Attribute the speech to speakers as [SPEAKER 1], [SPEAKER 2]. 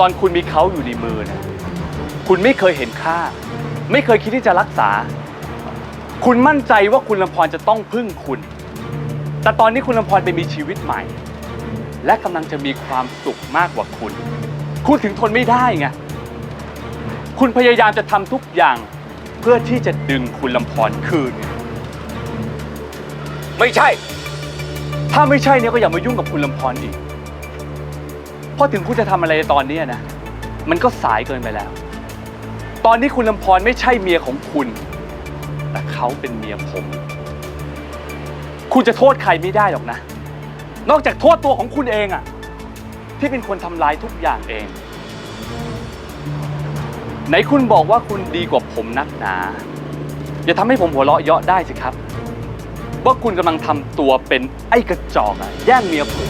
[SPEAKER 1] ตอนคุณมีเขาอยู่ในมือนะคุณไม่เคยเห็นค่า ไม่เคยคิดที่จะรักษา คุณมั่นใจว่าคุณลำพรจะต้องพึ่งคุณ แต่ตอนนี้คุณลำพรไปมีชีวิตใหม่ และกำลังจะมีความสุขมากกว่าคุณ คุณถึงทนไม่ได้ไงคุณพยายามจะทำทุกอย่างเพื่อที่จะดึงคุณลำพรคืนไง
[SPEAKER 2] ไม่ใช่
[SPEAKER 1] ถ้าไม่ใช่เนี่ยก็อย่ามายุ่งกับคุณลำพรอีก เพราะถึงคุณจะทำอะไรตอนนี้นะ มันก็สายเกินไปแล้ว ตอนนี้คุณลำพรไม่ใช่เมียของคุณ แต่เขาเป็นเมียผม คุณจะโทษใครไม่ได้หรอกนะ นอกจากโทษตัวของคุณเองอะที่เป็นคนทำลายทุกอย่างเอง ไหนคุณบอกว่าคุณดีกว่าผมนักหนา อย่าทำให้ผมหัวเราะเยาะได้สิครับ ว่าคุณกำลังทำตัวเป็นไอ้กระจอกอะแย่งเมียผม